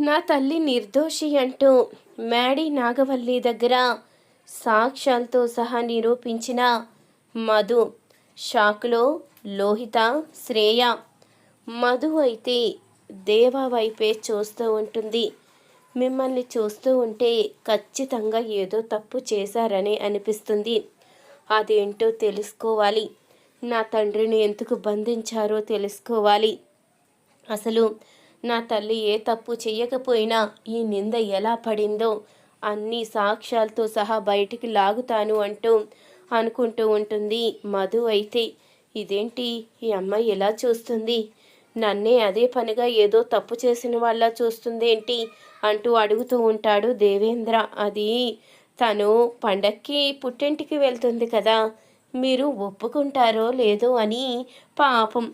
నా తల్లి నిర్దోషి అంటూ మేడీ నాగవల్లి దగ్గర సాక్ష్యాలతో సహా నిరూపించిన మధు. షాక్లో లోహిత శ్రేయ. మధు అయితే దేవా వైపే చూస్తూ ఉంటుంది. మిమ్మల్ని చూస్తూ ఉంటే ఖచ్చితంగా ఏదో తప్పు చేశారని అనిపిస్తుంది. అదేంటో తెలుసుకోవాలి. నా తండ్రిని ఎందుకు బంధించారో తెలుసుకోవాలి. అసలు నా తల్లి ఏ తప్పు చెయ్యకపోయినా ఈ నింద ఎలా పడిందో అన్ని సాక్ష్యాలతో సహా బయటికి లాగుతాను అంటూ అనుకుంటూ ఉంటుంది మధు అయితే. ఇదేంటి? ఈ అమ్మాయి ఎలా చూస్తుంది? నన్నే అదే పనిగా ఏదో తప్పు చేసిన వాళ్ళ చూస్తుందేంటి అంటూ అడుగుతూ ఉంటాడు దేవేంద్ర. అది తను పండక్కి పుట్టింటికి వెళ్తుంది కదా. మీరు ఒప్పుకుంటారో లేదో అని పాపం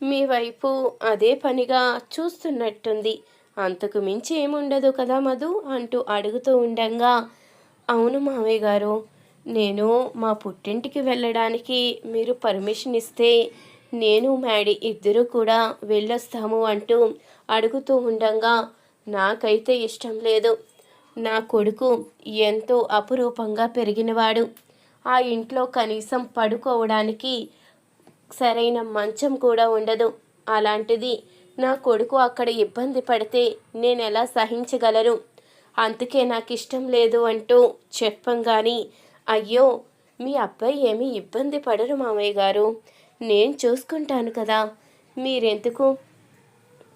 మీ వైపు అదే పనిగా చూస్తున్నట్టుంది. అంతకు మించి ఏముండదు కదా మధు? అంటూ అడుగుతూ ఉండంగా. అవును మావయ్య గారు నేను మా పుట్టింటికి వెళ్ళడానికి మీరు పర్మిషన్ ఇస్తే నేను మ్యాడీ ఇద్దరు కూడా వెళ్ళొస్తాము అంటూ అడుగుతూ ఉండంగా. నాకైతే ఇష్టం లేదు. నా కొడుకు ఎంతో అపురూపంగా పెరిగినవాడు. ఆ ఇంట్లో కనీసం పడుకోవడానికి సరైన మంచం కూడా ఉండదు. అలాంటిది నా కొడుకు అక్కడ ఇబ్బంది పడితే నేను ఎలా సహించగలను? అందుకే నాకు ఇష్టం లేదు అంటూ చెప్పంగాని అయ్యో మీ అబ్బాయి ఏమీ ఇబ్బంది పడరు మామయ్య గారు. నేను చూసుకుంటాను కదా. మీరెందుకు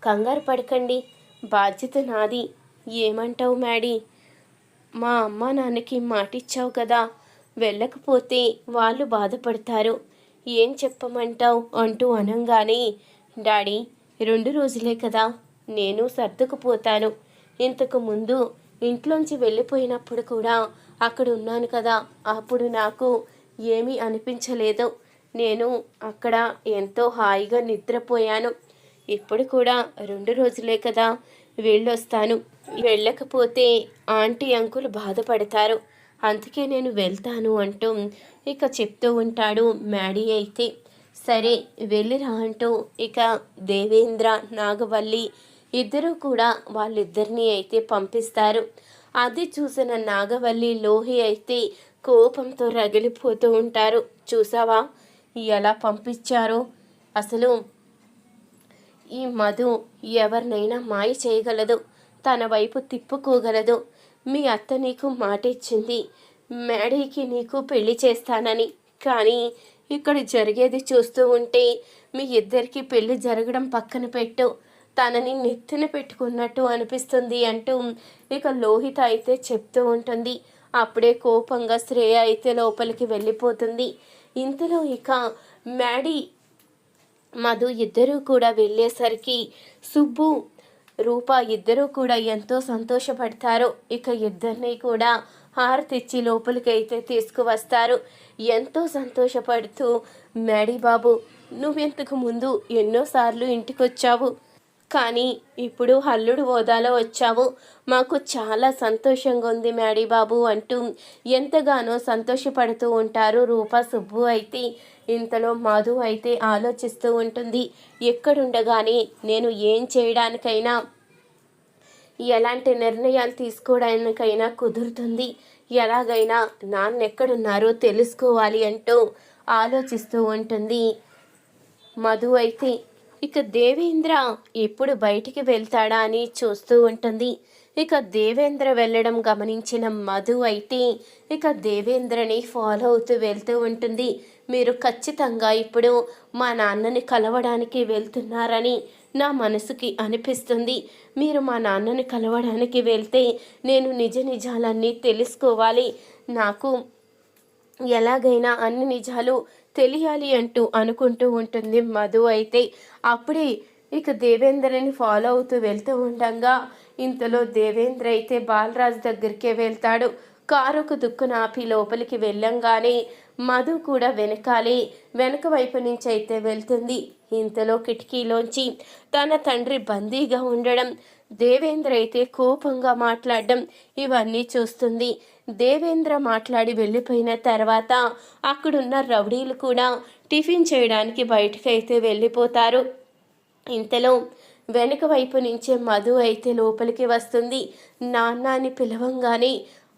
కంగారు పడకండి. బాధ్యత నాది. ఏమంటావు మ్యాడీ? మా అమ్మ నాన్నకి మాటిచ్చావు కదా. వెళ్ళకపోతే వాళ్ళు బాధపడతారు. ఏం చెప్పమంటావు? అంటూ అనంగానే డాడీ రెండు రోజులే కదా నేను సర్దుకుపోతాను. ఇంతకు ముందు ఇంట్లోంచి వెళ్ళిపోయినప్పుడు కూడా అక్కడ ఉన్నాను కదా అప్పుడు నాకు ఏమీ అనిపించలేదు. నేను అక్కడ ఎంతో హాయిగా నిద్రపోయాను. ఇప్పుడు కూడా రెండు రోజులే కదా వెళ్ళొస్తాను. వెళ్ళకపోతే ఆంటీ అంకులు బాధపడతారు. అందుకే నేను వెళ్తాను అంటూ ఇక చెప్తూ ఉంటాడు మ్యాడీ అయితే. సరే వెళ్ళిరా అంటూ ఇక దేవేంద్ర నాగవల్లి ఇద్దరూ కూడా వాళ్ళిద్దరినీ అయితే పంపిస్తారు. అది చూసిన నాగవల్లి లోహి అయితే కోపంతో రగిలిపోతూ ఉంటారు. చూసావా? ఎలా పంపించారో? అసలు ఈ మధు ఎవరినైనా మాయ చేయగలదు. తన వైపు తిప్పుకోగలదు. మీ అత్త నీకు మాట ఇచ్చింది మేడీకి నీకు పెళ్ళి చేస్తానని. కానీ ఇక్కడ జరిగేది చూస్తూ ఉంటే మీ ఇద్దరికి పెళ్ళి జరగడం పక్కన పెట్టు. తనని నెత్తిన పెట్టుకున్నట్టు అనిపిస్తుంది అంటూ ఇక లోహిత అయితే చెప్తూ ఉంటుంది. అప్పుడే కోపంగా శ్రేయ అయితే లోపలికి వెళ్ళిపోతుంది. ఇంతలో ఇక మ్యాడీ మధు ఇద్దరూ కూడా వెళ్ళేసరికి సుబ్బు రూప ఇద్దరూ కూడా ఎంతో సంతోషపడతారు. ఇక ఇద్దరిని కూడా హారతిచ్చి ఇచ్చి లోపలికైతే తీసుకువస్తారు. ఎంతో సంతోషపడుతూ మేడీ బాబు నువ్వెంతకు ముందు ఎన్నోసార్లు ఇంటికి వచ్చావు కానీ ఇప్పుడు హల్లుడు హోదాలో వచ్చావు. మాకు చాలా సంతోషంగా ఉంది మేడీ బాబు అంటూ ఎంతగానో సంతోషపడుతూ ఉంటారు రూప సుబ్బు అయితే. ఇంతలో మధు అయితే ఆలోచిస్తూ ఉంటుంది ఎక్కడుండగానే నేను ఏం చేయడానికైనా ఎలాంటి నిర్ణయాలు తీసుకోవడానికైనా కుదురుతుంది. ఎలాగైనా నాన్నెక్కడున్నారో తెలుసుకోవాలి అంటూ ఆలోచిస్తూ ఉంటుంది. మధు అయితే ఇక దేవేంద్ర ఎప్పుడు బయటికి వెళ్తాడా అని చూస్తూ ఉంటుంది. ఇక దేవేంద్ర వెళ్ళడం గమనించిన మధు అయితే ఇక దేవేంద్రని ఫాలో అవుతూ వెళ్తూ ఉంటుంది. మీరు ఖచ్చితంగా ఇప్పుడు మా నాన్నని కలవడానికి వెళ్తున్నారని నా మనసుకి అనిపిస్తుంది. మీరు మా నాన్నని కలవడానికి వెళ్తే నేను నిజ నిజాలన్నీ తెలుసుకోవాలి. నాకు ఎలాగైనా అన్ని నిజాలు తెలియాలి అంటూ అనుకుంటూ ఉంటుంది మధు అయితే. అప్పుడే ఇక దేవేంద్రని ఫాలో అవుతూ వెళ్తూ ఉండగా ఇంతలో దేవేంద్ర అయితే బాలరాజు దగ్గరికే వెళ్తాడు. కారుకు దుక్కున ఆపి లోపలికి వెళ్ళంగానే మధు కూడా వెనకాలే వెనక వైపు నుంచి అయితే వెళ్తుంది. ఇంతలో కిటికీలోంచి తన తండ్రి బందీగా ఉండడం దేవేంద్ర అయితే కోపంగా మాట్లాడడం ఇవన్నీ చూస్తుంది. దేవేంద్ర మాట్లాడి వెళ్ళిపోయిన తర్వాత అక్కడున్న రౌడీలు కూడా టిఫిన్ చేయడానికి బయటకైతే వెళ్ళిపోతారు. ఇంతలో వెనుక వైపు నుంచే మధు అయితే లోపలికి వస్తుంది. నాన్న అని పిలవంగానే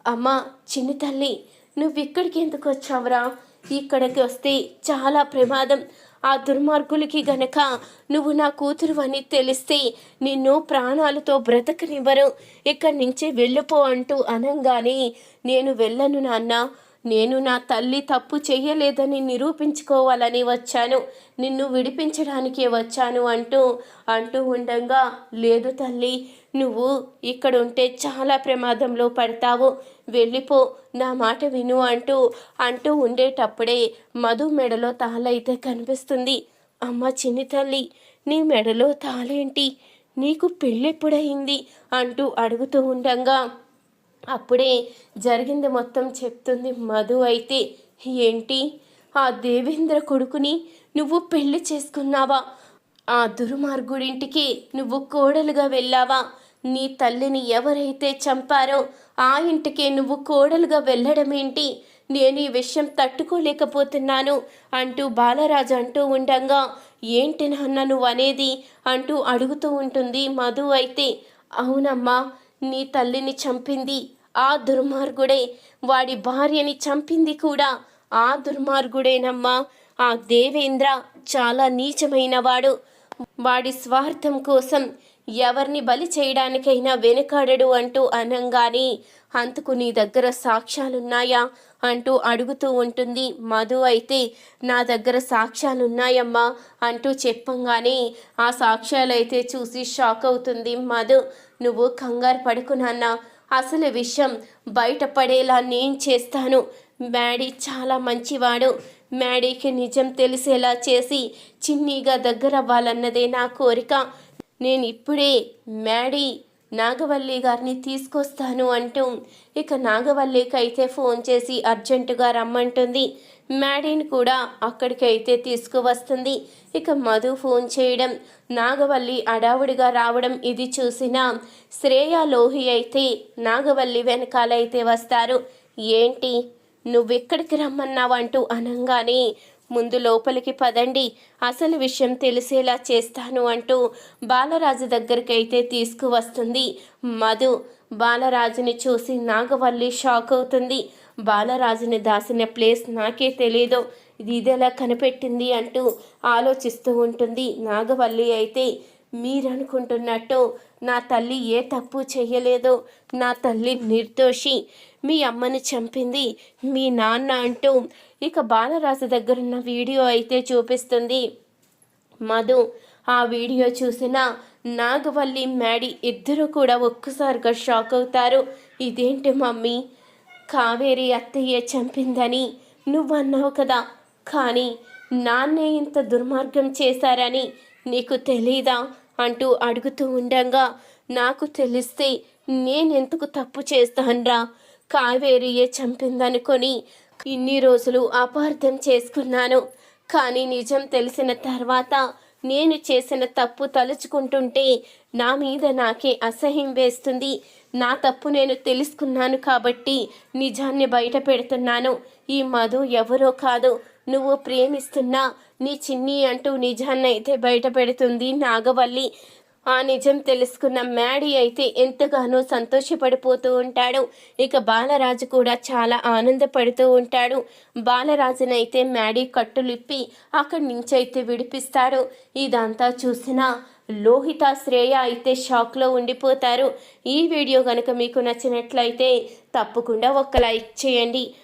అమ్మ చిన్ని తల్లి నువ్వు ఇక్కడికి ఎందుకు వచ్చావురా? ఇక్కడికి వస్తే చాలా ప్రమాదం. ఆ దుర్మార్గులకి గనక నువ్వు నా కూతురు అని తెలిస్తే నిన్ను ప్రాణాలతో బ్రతకనివ్వరు. ఇక్కడి నుంచి వెళ్ళిపో అంటూ అనంగానే నేను వెళ్ళను నాన్న. నేను నా తల్లి తప్పు చేయలేదని నిరూపించుకోవాలని వచ్చాను. నిన్ను విడిపించడానికే వచ్చాను అంటూ అంటూ ఉండగా లేదు తల్లి. నువ్వు ఇక్కడ ఉంటే చాలా ప్రమాదంలో పడతావు. వెళ్ళిపో నా మాట విను అంటూ అంటూ ఉండేటప్పుడే మధు మెడలో తాళైతే కనిపిస్తుంది. అమ్మ చిన్ని తల్లి నీ మెడలో తాళేంటి? నీకు పెళ్ళెప్పుడయింది? అంటూ అడుగుతూ ఉండగా అప్పుడే జరిగింది మొత్తం చెప్తుంది మధు అయితే. ఏంటి? ఆ దేవేంద్ర కొడుకుని నువ్వు పెళ్ళి చేసుకున్నావా? ఆ దుర్మార్గుడింటికి నువ్వు కోడలుగా వెళ్ళావా? నీ తల్లిని ఎవరైతే చంపారో ఆ ఇంటికే నువ్వు కోడలుగా వెళ్ళడం ఏంటి నేను ఈ విషయం తట్టుకోలేకపోతున్నాను అంటూ బాలరాజు అంటూ ఉండగా ఏంటి నాన్న నువ్వు అనేది? అంటూ అడుగుతూ ఉంటుంది మధు అయితే. అవునమ్మా నీ తల్లిని చంపింది ఆ దుర్మార్గుడే. వాడి భార్యని చంపింది కూడా ఆ దుర్మార్గుడేనమ్మా. ఆ దేవేంద్ర చాలా నీచమైనవాడు. వాడి స్వార్థం కోసం ఎవరిని బలి చేయడానికైనా వెనుకాడడు అంటూ అనంగానే అంతకు నీ దగ్గర సాక్ష్యాలున్నాయా? అంటూ అడుగుతూ ఉంటుంది. మధు అయితే నా దగ్గర సాక్ష్యాలున్నాయమ్మా అంటూ చెప్పంగానే ఆ సాక్ష్యాలైతే చూసి షాక్ అవుతుంది మధు. నువ్వు కంగారు పడుకున్నాన్నా అసలు విషయం బయటపడేలా నేను చేస్తాను. మ్యాడీ చాలా మంచివాడు. మ్యాడీకి నిజం తెలిసేలా చేసి చిన్నీగా దగ్గర అవ్వాలన్నదే నా కోరిక. నేను ఇప్పుడే మ్యాడీ నాగవల్లి గారిని తీసుకొస్తాను అంటూ ఇక నాగవల్లికి అయితే ఫోన్ చేసి అర్జెంటుగా రమ్మంటుంది. మ్యాడీని కూడా అక్కడికి అయితే తీసుకువస్తుంది. ఇక మధు ఫోన్ చేయడం నాగవల్లి అడావుడిగా రావడం ఇది చూసిన శ్రేయ లోహి అయితే నాగవల్లి వెనకాలైతే వస్తారు. ఏంటి? నువ్వెక్కడికి రమ్మన్నావంటూ అనంగానే ముందు లోపలికి పదండి. అసలు విషయం తెలిసేలా చేస్తాను అంటూ బాలరాజు దగ్గరికైతే తీసుకువస్తుంది. మధు బాలరాజుని చూసి నాగవల్లి షాక్ అవుతుంది. బాలరాజుని దాసిన ప్లేస్ నాకే తెలియదు ఇది ఇదెలా కనిపెట్టింది అంటూ ఆలోచిస్తూ ఉంటుంది నాగవల్లి అయితే. మీరనుకుంటున్నట్టు నా తల్లి ఏ తప్పు చేయలేదు. నా తల్లి నిర్దోషి. మీ అమ్మని చంపింది మీ నాన్న అంటూ. ఇక బాలరాజు దగ్గరున్న వీడియో అయితే చూపిస్తుంది. మధు ఆ వీడియో చూసిన నాగవల్లి మ్యాడీ ఇద్దరు కూడా ఒక్కసారిగా షాక్ అవుతారు. ఇదేంటి మమ్మీ? కావేరి అత్తయ్య చంపిందని నువ్వన్నావు కదా. కానీ నాన్నే ఇంత దుర్మార్గం చేశారని నీకు తెలీదా? అంటూ అడుగుతూ ఉండగా నాకు తెలిస్తే నేనెందుకు తప్పు చేస్తానరా? కావేరియే చంపిందనుకొని ఇన్ని రోజులు అపార్థం చేసుకున్నాను. కానీ నిజం తెలిసిన తర్వాత నేను చేసిన తప్పు తలుచుకుంటుంటే నా మీద నాకే అసహ్యం వేస్తుంది. నా తప్పు నేను తెలుసుకున్నాను కాబట్టి నిజాన్ని బయట పెడుతున్నాను. ఈ మధు ఎవరో కాదు నువ్వు ప్రేమిస్తున్నా నీ చిన్ని అంటూ నిజాన్ని అయితే బయట పెడుతుంది నాగవల్లి. ఆ నిజం తెలుసుకున్న మ్యాడీ అయితే ఎంతగానో సంతోషపడిపోతూ ఉంటాడు. ఇక బాలరాజు కూడా చాలా ఆనందపడుతూ ఉంటాడు. బాలరాజునైతే మ్యాడీ కట్టులిప్పి అక్కడి నుంచి అయితే విడిపిస్తాడు ఇదంతా చూసిన లోహిత శ్రేయ అయితే షాక్లో ఉండిపోతారు. ఈ వీడియో కనుక మీకు నచ్చినట్లయితే తప్పకుండా ఒక లైక్ చేయండి.